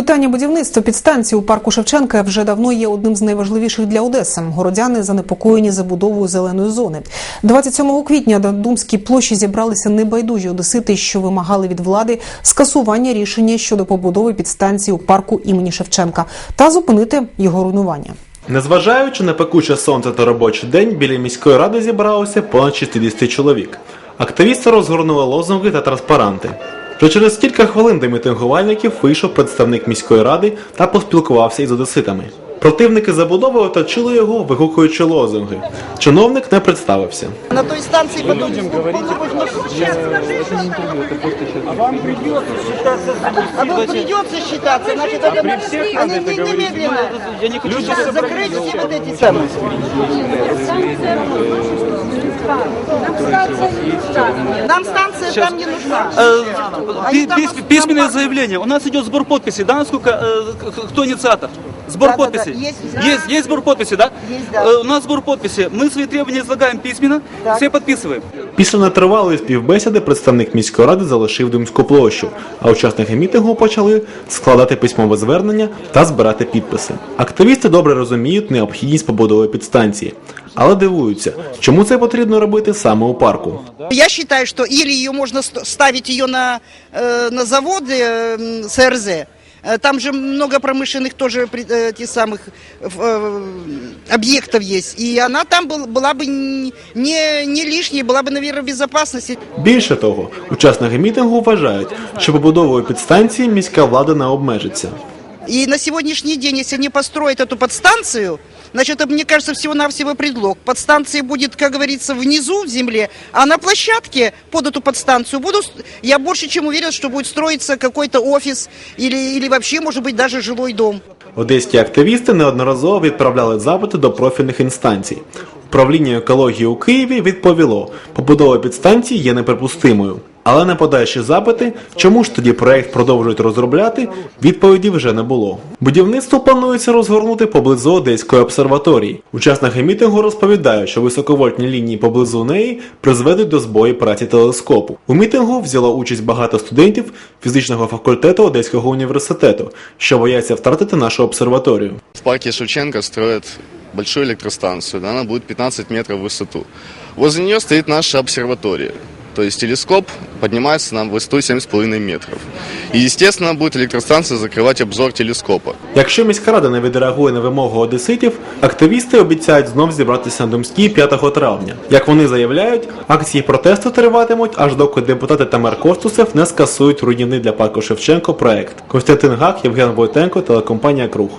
Питання будівництва підстанції у парку Шевченка вже давно є одним з найважливіших для Одеси. Городяни занепокоєні забудовою зеленої зони. 27 квітня на Думській площі зібралися небайдужі одесити, що вимагали від влади скасування рішення щодо побудови підстанції у парку імені Шевченка та зупинити його руйнування. Незважаючи на пекуче сонце та робочий день, біля міської ради зібралося понад 60 чоловік. Активісти розгорнули лозунги та транспаранти. Вже через кілька хвилин до мітингувальників вийшов представник міської ради та поспілкувався із одеситами. Противники забудови оточили його, вигукуючи лозунги. Чиновник не представився. На той станции потом... А вам придется считаться А вот придется считаться, значит, это при всех надо не- это не- говорить. немедленно. Я не хочу Люди сейчас закрыть все вот эти самые. Нам станция там не нужна. Э, Они пи- там пис- нас- Письменное там- заявление. У нас идет сбор подписей, да, насколько, э, к- кто инициатор? Сбор Да, да, да. подписей. Есть. есть, есть сбор подписей, да? Есть, да. Э, У нас сбор подписей. Мы свои требования излагаем письменно, Так. все подписываем. Після нетривалої співбесіди представник міської ради залишив Думську площу, а учасники мітингу почали складати письмове звернення та збирати підписи. Активісти добре розуміють необхідність побудови підстанції, але дивуються, чому це потрібно робити саме у парку. Я считаю, что или ее можно ст- ставить ее на, э, на заводы э, м, СРЗ, Э, Там же много промышленных тоже при- э, этих самых э, объектов есть. И она там был- была бы н- не, не лишней, была бы, наверное, в безопасности. Більше того, учасники мітингу вважають, що побудовою підстанції міська влада не обмежиться. И на сегодняшний день, если они построят эту подстанцию, значит, это, мне кажется, всего-навсего предлог. Подстанция будет, как говорится, внизу в земле, а на площадке под эту подстанцию буду, с- я больше чем уверен, что будет строиться какой-то офис или, или вообще, может быть, даже жилой дом. Одеські активісти неодноразово відправляли запити до профільних інстанцій. Управління екології у Києві відповіло, побудова підстанції є неприпустимою. Але на подальші запити, чому ж тоді проект продовжують розробляти, відповіді вже не було. Будівництво планується розгорнути поблизу Одеської обсерваторії. Учасники мітингу розповідають, що високовольтні лінії поблизу неї призведуть до збою праці телескопу. У мітингу взяло участь багато студентів фізичного факультету Одеського університету, що бояться втратити нашу обсерваторію. В парке Шевченко строят большую электростанцию, да, она будет 15 метров в. Возле нее стоит наша обсерватория. То есть телескоп поднимается на высоту 7,5 метров. И, естественно, будет электростанция закрывать обзор телескопа. Якщо міська рада не відреагує на вимогу одеситів, активісти обіцяють знов зібратися на Думській 5 травня. Як вони заявляють, акції протесту триватимуть, аж доки депутати та мер Костусев не скасують руйнівний для парку Шевченко проект. Костянтин Гак, Євген Войтенко, телекомпанія Круг.